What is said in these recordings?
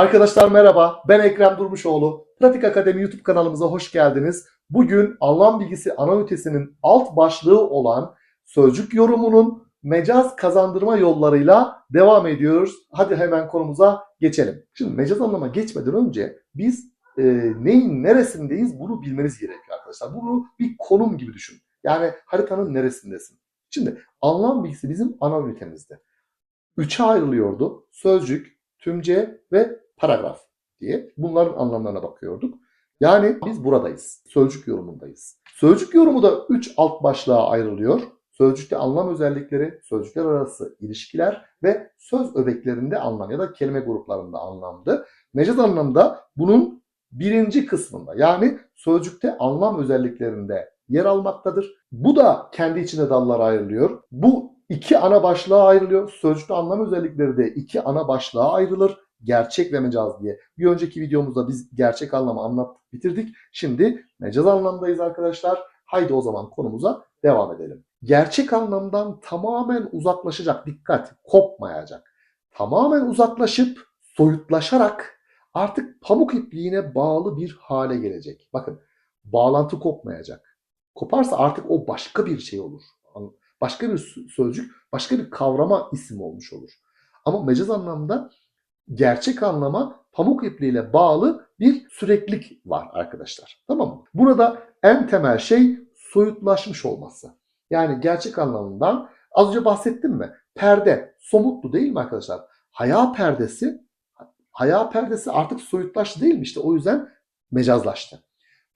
Arkadaşlar merhaba, ben Ekrem Durmuşoğlu. Pratik Akademi YouTube kanalımıza hoş geldiniz. Bugün anlam bilgisi ana ünitesinin alt başlığı olan sözcük yorumunun mecaz kazandırma yollarıyla devam ediyoruz. Hadi hemen konumuza geçelim. Şimdi mecaz anlama geçmeden önce biz e, neyin neresindeyiz bunu bilmeniz gerekiyor arkadaşlar. Bunu bir konum gibi düşün. Yani haritanın neresindesin? Şimdi anlam bilgisi bizim ana ünitemizde. Üçe ayrılıyordu. Sözcük, tümce ve paragraf diye bunların anlamlarına bakıyorduk. Yani biz buradayız. Sözcük yorumundayız. Sözcük yorumu da 3 alt başlığa ayrılıyor. Sözcükte anlam özellikleri, sözcükler arası ilişkiler ve söz öbeklerinde anlam ya da kelime gruplarında anlamdı. Mecaz anlamda bunun birinci kısmında yani sözcükte anlam özelliklerinde yer almaktadır. Bu da kendi içine dallara ayrılıyor. Bu iki ana başlığa ayrılıyor. Sözcükte anlam özellikleri de iki ana başlığa ayrılır. Gerçek ve mecaz diye. Bir önceki videomuzda biz gerçek anlamı anlattık, bitirdik. Şimdi mecaz anlamdayız arkadaşlar. Haydi o zaman konumuza devam edelim. Gerçek anlamdan tamamen uzaklaşacak, dikkat, kopmayacak. Tamamen uzaklaşıp soyutlaşarak artık pamuk ipliğine bağlı bir hale gelecek. Bakın bağlantı kopmayacak. Koparsa artık o başka bir şey olur. Başka bir sözcük, başka bir kavrama isim olmuş olur. Ama mecaz anlamda gerçek anlama pamuk ipliğiyle bağlı bir süreklilik var arkadaşlar. Tamam mı? Burada en temel şey soyutlaşmış olması. Yani gerçek anlamından az önce bahsettim mi? Perde somutlu değil mi arkadaşlar? Haya perdesi haya perdesi artık soyutlaştı değil mi? İşte o yüzden mecazlaştı.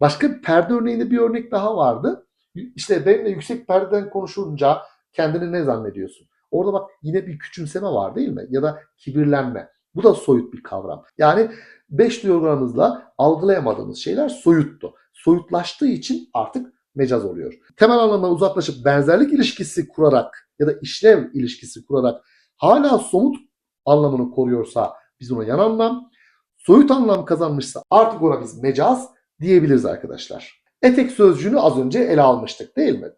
Başka bir perde örneğinde bir örnek daha vardı. İşte benimle yüksek perdeden konuşunca kendini ne zannediyorsun? Orada bak yine bir küçümseme var değil mi? Ya da kibirlenme. Bu da soyut bir kavram. Yani beş duygularımızla algılayamadığımız şeyler soyuttu. Soyutlaştığı için artık mecaz oluyor. Temel anlamdan uzaklaşıp benzerlik ilişkisi kurarak ya da işlev ilişkisi kurarak hala somut anlamını koruyorsa biz ona yan anlam, soyut anlam kazanmışsa artık ona biz mecaz diyebiliriz arkadaşlar. Etek sözcüğünü az önce ele almıştık değil mi?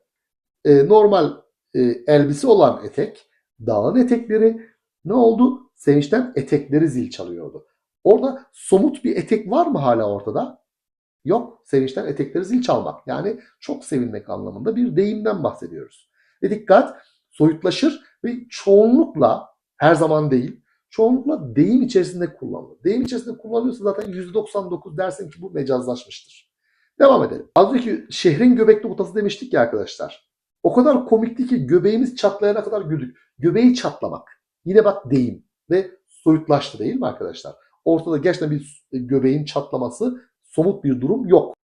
Ee, normal e, elbise olan etek, dağın etekleri ne oldu? Sevinçten etekleri zil çalıyordu. Orada somut bir etek var mı hala ortada? Yok. Sevinçten etekleri zil çalmak. Yani çok sevinmek anlamında bir deyimden bahsediyoruz. Ve dikkat soyutlaşır ve çoğunlukla her zaman değil çoğunlukla deyim içerisinde kullanılır. Deyim içerisinde kullanılıyorsa zaten %99 dersin ki bu mecazlaşmıştır. Devam edelim. Az önceki şehrin göbekli otası demiştik ya arkadaşlar. O kadar komikti ki göbeğimiz çatlayana kadar güldük. Göbeği çatlamak. Yine bak deyim ve soyutlaştı değil mi arkadaşlar? Ortada gerçekten bir göbeğin çatlaması somut bir durum yok.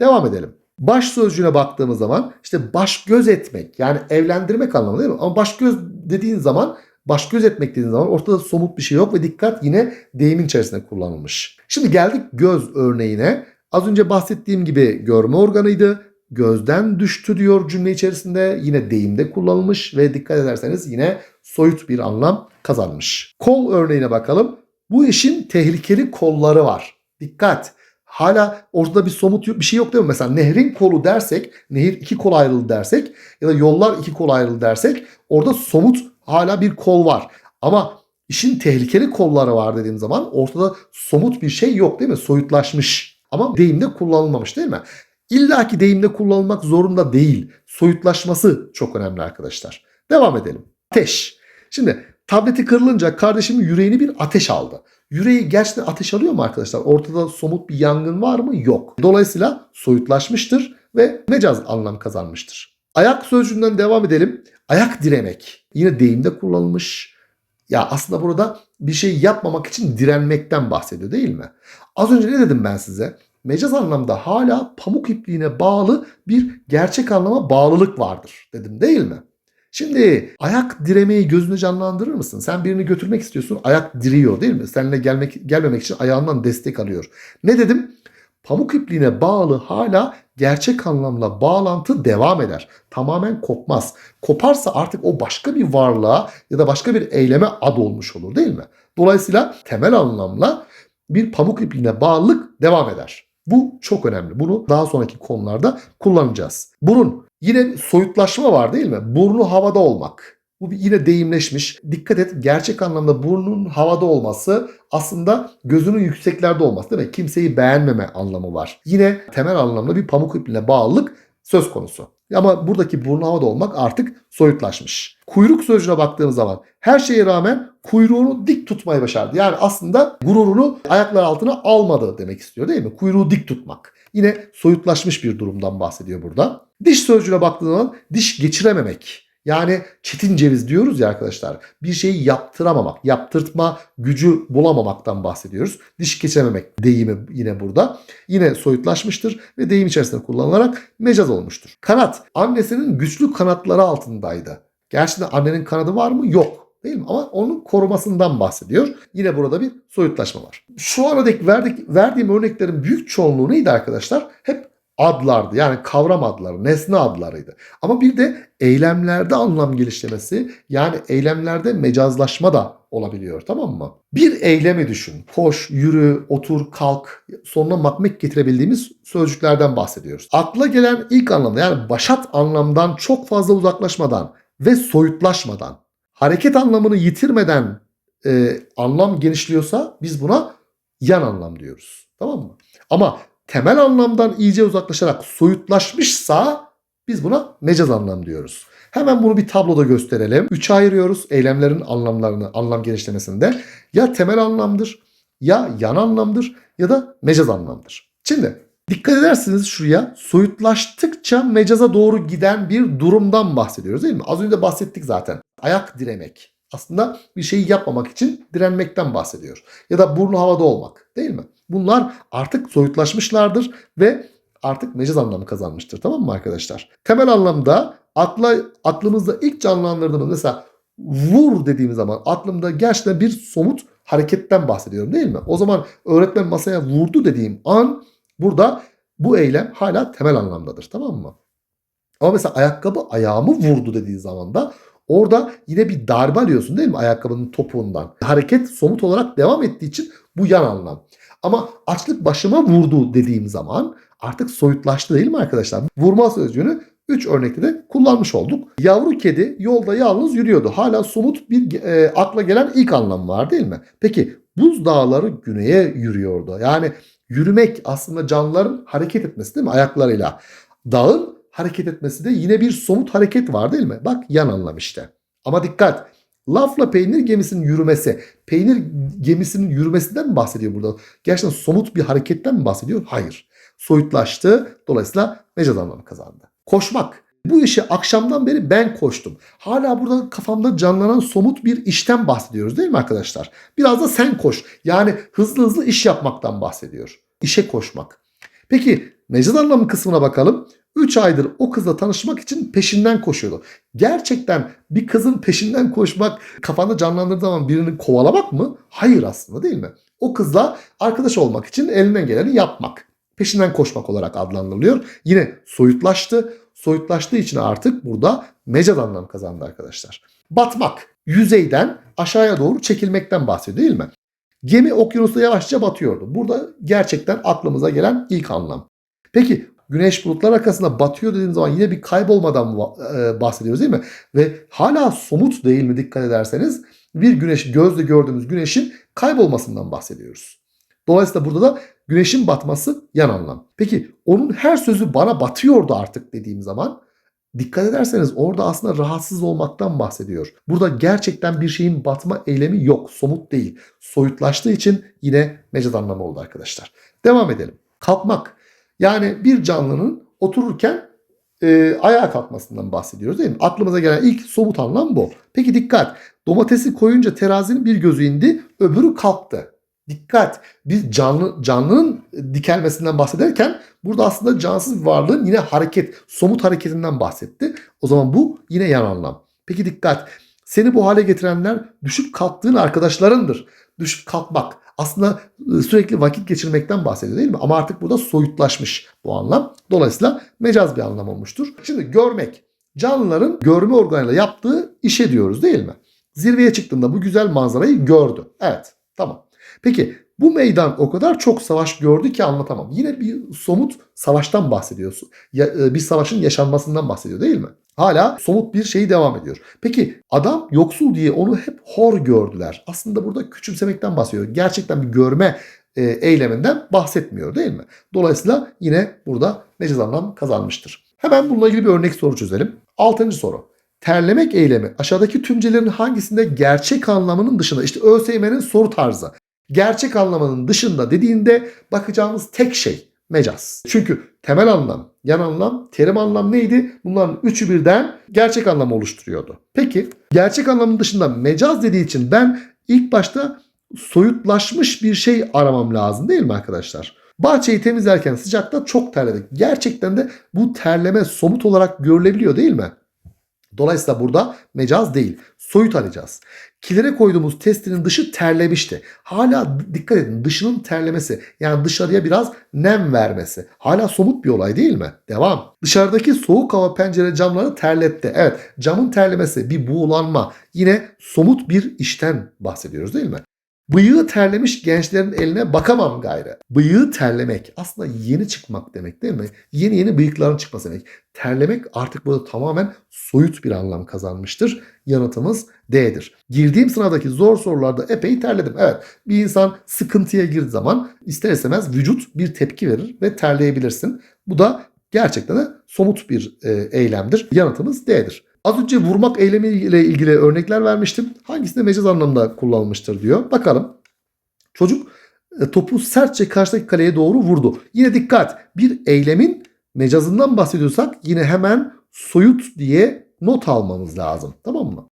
Devam edelim. Baş sözcüğüne baktığımız zaman işte baş göz etmek yani evlendirmek anlamında değil mi? Ama baş göz dediğin zaman baş göz etmek dediğin zaman ortada somut bir şey yok ve dikkat yine deyimin içerisinde kullanılmış. Şimdi geldik göz örneğine. Az önce bahsettiğim gibi görme organıydı. Gözden düştü diyor cümle içerisinde. Yine deyimde kullanılmış ve dikkat ederseniz yine soyut bir anlam kazanmış. Kol örneğine bakalım. Bu işin tehlikeli kolları var. Dikkat. Hala ortada bir somut bir şey yok değil mi? Mesela nehrin kolu dersek, nehir iki kol ayrıldı dersek ya da yollar iki kol ayrıldı dersek orada somut hala bir kol var. Ama işin tehlikeli kolları var dediğim zaman ortada somut bir şey yok değil mi? Soyutlaşmış. Ama deyimde kullanılmamış değil mi? İlla ki deyimde kullanılmak zorunda değil. Soyutlaşması çok önemli arkadaşlar. Devam edelim. Ateş. Şimdi tableti kırılınca kardeşimin yüreğini bir ateş aldı. Yüreği gerçekten ateş alıyor mu arkadaşlar? Ortada somut bir yangın var mı? Yok. Dolayısıyla soyutlaşmıştır ve mecaz anlam kazanmıştır. Ayak sözcüğünden devam edelim. Ayak diremek. Yine deyimde kullanılmış. Ya aslında burada bir şey yapmamak için direnmekten bahsediyor değil mi? Az önce ne dedim ben size? Mecaz anlamda hala pamuk ipliğine bağlı bir gerçek anlama bağlılık vardır dedim değil mi? Şimdi ayak diremeyi gözünde canlandırır mısın? Sen birini götürmek istiyorsun ayak diriyor değil mi? Seninle gelmek gelmemek için ayağından destek alıyor. Ne dedim? Pamuk ipliğine bağlı hala gerçek anlamla bağlantı devam eder. Tamamen kopmaz. Koparsa artık o başka bir varlığa ya da başka bir eyleme ad olmuş olur değil mi? Dolayısıyla temel anlamla bir pamuk ipliğine bağlılık devam eder. Bu çok önemli. Bunu daha sonraki konularda kullanacağız. Burun. Yine soyutlaşma var değil mi? Burnu havada olmak. Bu yine deyimleşmiş. Dikkat et gerçek anlamda burnun havada olması aslında gözünün yükseklerde olması değil mi? Kimseyi beğenmeme anlamı var. Yine temel anlamda bir pamuk ipliğine bağlılık söz konusu. Ama buradaki burnu havada olmak artık soyutlaşmış. Kuyruk sözcüğüne baktığımız zaman her şeye rağmen kuyruğunu dik tutmayı başardı. Yani aslında gururunu ayaklar altına almadı demek istiyor değil mi? Kuyruğu dik tutmak. Yine soyutlaşmış bir durumdan bahsediyor burada. Diş sözcüğüne baktığımız zaman diş geçirememek. Yani çetin ceviz diyoruz ya arkadaşlar. Bir şeyi yaptıramamak, yaptırtma gücü bulamamaktan bahsediyoruz. Diş geçirememek deyimi yine burada. Yine soyutlaşmıştır ve deyim içerisinde kullanılarak mecaz olmuştur. Kanat, annesinin güçlü kanatları altındaydı. Gerçekten annenin kanadı var mı? Yok. Değil mi? Ama onun korumasından bahsediyor. Yine burada bir soyutlaşma var. Şu ana dek verdik, verdiğim örneklerin büyük çoğunluğu neydi arkadaşlar? Hep adlardı. Yani kavram adları, nesne adlarıydı. Ama bir de eylemlerde anlam geliştirmesi yani eylemlerde mecazlaşma da olabiliyor tamam mı? Bir eylemi düşün. Koş, yürü, otur, kalk sonuna makmek getirebildiğimiz sözcüklerden bahsediyoruz. Akla gelen ilk anlamda yani başat anlamdan çok fazla uzaklaşmadan ve soyutlaşmadan hareket anlamını yitirmeden e, anlam genişliyorsa biz buna yan anlam diyoruz. Tamam mı? Ama temel anlamdan iyice uzaklaşarak soyutlaşmışsa biz buna mecaz anlam diyoruz. Hemen bunu bir tabloda gösterelim. Üçe ayırıyoruz eylemlerin anlamlarını anlam genişlemesinde. Ya temel anlamdır, ya yan anlamdır ya da mecaz anlamdır. Şimdi dikkat edersiniz şuraya soyutlaştıkça mecaza doğru giden bir durumdan bahsediyoruz değil mi? Az önce bahsettik zaten. Ayak diremek. Aslında bir şeyi yapmamak için direnmekten bahsediyor. Ya da burnu havada olmak değil mi? Bunlar artık soyutlaşmışlardır ve artık mecaz anlamı kazanmıştır. Tamam mı arkadaşlar? Temel anlamda akla, aklımızda ilk canlandırdığımız mesela vur dediğimiz zaman aklımda gerçekten bir somut hareketten bahsediyorum değil mi? O zaman öğretmen masaya vurdu dediğim an burada bu eylem hala temel anlamdadır. Tamam mı? Ama mesela ayakkabı ayağımı vurdu dediği zaman da orada yine bir darbe alıyorsun değil mi ayakkabının topuğundan? Hareket somut olarak devam ettiği için bu yan anlam. Ama açlık başıma vurdu dediğim zaman artık soyutlaştı değil mi arkadaşlar? Vurma sözcüğünü 3 örnekte de kullanmış olduk. Yavru kedi yolda yalnız yürüyordu. Hala somut bir e, akla gelen ilk anlam var değil mi? Peki buz dağları güneye yürüyordu. Yani yürümek aslında canlıların hareket etmesi değil mi ayaklarıyla? Dağın hareket etmesi de yine bir somut hareket var değil mi? Bak yan anlam işte. Ama dikkat Lafla peynir gemisinin yürümesi. Peynir gemisinin yürümesinden mi bahsediyor burada? Gerçekten somut bir hareketten mi bahsediyor? Hayır. Soyutlaştı. Dolayısıyla mecaz anlamı kazandı. Koşmak. Bu işi akşamdan beri ben koştum. Hala burada kafamda canlanan somut bir işten bahsediyoruz değil mi arkadaşlar? Biraz da sen koş. Yani hızlı hızlı iş yapmaktan bahsediyor. İşe koşmak. Peki mecaz anlamı kısmına bakalım. 3 aydır o kızla tanışmak için peşinden koşuyordu. Gerçekten bir kızın peşinden koşmak kafanda canlandırdığı zaman birini kovalamak mı? Hayır aslında değil mi? O kızla arkadaş olmak için elinden geleni yapmak. Peşinden koşmak olarak adlandırılıyor. Yine soyutlaştı. Soyutlaştığı için artık burada mecaz anlam kazandı arkadaşlar. Batmak. Yüzeyden aşağıya doğru çekilmekten bahsediyor değil mi? Gemi okyanusta yavaşça batıyordu. Burada gerçekten aklımıza gelen ilk anlam. Peki güneş bulutlar arkasında batıyor dediğim zaman yine bir kaybolmadan e, bahsediyoruz değil mi? Ve hala somut değil mi dikkat ederseniz bir güneş gözle gördüğümüz güneşin kaybolmasından bahsediyoruz. Dolayısıyla burada da güneşin batması yan anlam. Peki onun her sözü bana batıyordu artık dediğim zaman dikkat ederseniz orada aslında rahatsız olmaktan bahsediyor. Burada gerçekten bir şeyin batma eylemi yok. Somut değil. Soyutlaştığı için yine mecaz anlamı oldu arkadaşlar. Devam edelim. Kalkmak. Yani bir canlının otururken e, ayağa kalkmasından bahsediyoruz değil mi? Aklımıza gelen ilk somut anlam bu. Peki dikkat. Domatesi koyunca terazinin bir gözü indi, öbürü kalktı. Dikkat. Bir canlı canlının dikelmesinden bahsederken burada aslında cansız varlığın yine hareket, somut hareketinden bahsetti. O zaman bu yine yan anlam. Peki dikkat. Seni bu hale getirenler düşüp kalktığın arkadaşlarındır. Düşüp kalkmak aslında sürekli vakit geçirmekten bahsediyor değil mi? Ama artık burada soyutlaşmış bu anlam. Dolayısıyla mecaz bir anlam olmuştur. Şimdi görmek. Canlıların görme organıyla yaptığı işe diyoruz değil mi? Zirveye çıktığında bu güzel manzarayı gördü. Evet tamam. Peki bu meydan o kadar çok savaş gördü ki anlatamam. Yine bir somut savaştan bahsediyorsun. Ya, bir savaşın yaşanmasından bahsediyor değil mi? Hala somut bir şey devam ediyor. Peki adam yoksul diye onu hep hor gördüler. Aslında burada küçümsemekten bahsediyor. Gerçekten bir görme e, eyleminden bahsetmiyor değil mi? Dolayısıyla yine burada mecaz anlam kazanmıştır. Hemen bununla ilgili bir örnek soru çözelim. Altıncı soru. Terlemek eylemi aşağıdaki tümcelerin hangisinde gerçek anlamının dışında işte ÖSYM'nin soru tarzı. Gerçek anlamının dışında dediğinde bakacağımız tek şey mecaz. Çünkü temel anlam, yan anlam, terim anlam neydi? Bunların üçü birden gerçek anlamı oluşturuyordu. Peki gerçek anlamın dışında mecaz dediği için ben ilk başta soyutlaşmış bir şey aramam lazım değil mi arkadaşlar? Bahçeyi temizlerken sıcakta çok terledik. Gerçekten de bu terleme somut olarak görülebiliyor değil mi? Dolayısıyla burada mecaz değil. Soyut arayacağız. Kilere koyduğumuz testinin dışı terlemişti. Hala dikkat edin dışının terlemesi yani dışarıya biraz nem vermesi. Hala somut bir olay değil mi? Devam. Dışarıdaki soğuk hava pencere camları terletti. Evet camın terlemesi bir buğulanma yine somut bir işten bahsediyoruz değil mi? Bıyığı terlemiş gençlerin eline bakamam gayrı. Bıyığı terlemek aslında yeni çıkmak demek değil mi? Yeni yeni bıyıkların çıkması demek. Terlemek artık burada tamamen soyut bir anlam kazanmıştır. Yanıtımız D'dir. Girdiğim sınavdaki zor sorularda epey terledim. Evet bir insan sıkıntıya girdiği zaman ister istemez vücut bir tepki verir ve terleyebilirsin. Bu da gerçekten de somut bir e, eylemdir. Yanıtımız D'dir. Az önce vurmak eylemiyle ilgili örnekler vermiştim. Hangisinde mecaz anlamda kullanılmıştır diyor. Bakalım. Çocuk e, topu sertçe karşıdaki kaleye doğru vurdu. Yine dikkat. Bir eylemin mecazından bahsediyorsak yine hemen soyut diye not almamız lazım. Tamam mı?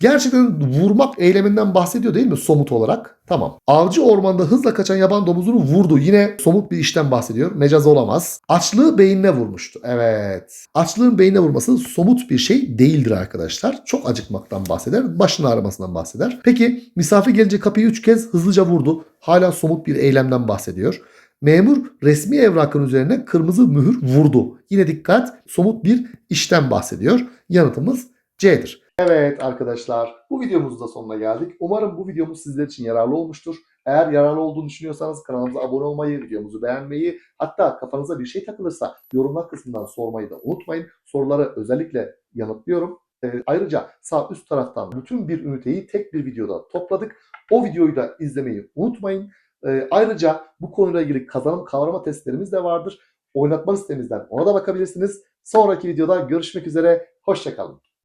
Gerçekten vurmak eyleminden bahsediyor değil mi somut olarak? Tamam. Avcı ormanda hızla kaçan yaban domuzunu vurdu. Yine somut bir işten bahsediyor. Mecaz olamaz. Açlığı beynine vurmuştu. Evet. Açlığın beynine vurması somut bir şey değildir arkadaşlar. Çok acıkmaktan bahseder. Başın ağrımasından bahseder. Peki misafir gelince kapıyı üç kez hızlıca vurdu. Hala somut bir eylemden bahsediyor. Memur resmi evrakın üzerine kırmızı mühür vurdu. Yine dikkat somut bir işten bahsediyor. Yanıtımız C'dir. Evet arkadaşlar bu videomuzun da sonuna geldik. Umarım bu videomuz sizler için yararlı olmuştur. Eğer yararlı olduğunu düşünüyorsanız kanalımıza abone olmayı, videomuzu beğenmeyi, hatta kafanıza bir şey takılırsa yorumlar kısmından sormayı da unutmayın. Soruları özellikle yanıtlıyorum. Ee, ayrıca sağ üst taraftan bütün bir üniteyi tek bir videoda topladık. O videoyu da izlemeyi unutmayın. Ee, ayrıca bu konuyla ilgili kazanım kavrama testlerimiz de vardır. Oynatma sitemizden ona da bakabilirsiniz. Sonraki videoda görüşmek üzere. Hoşçakalın.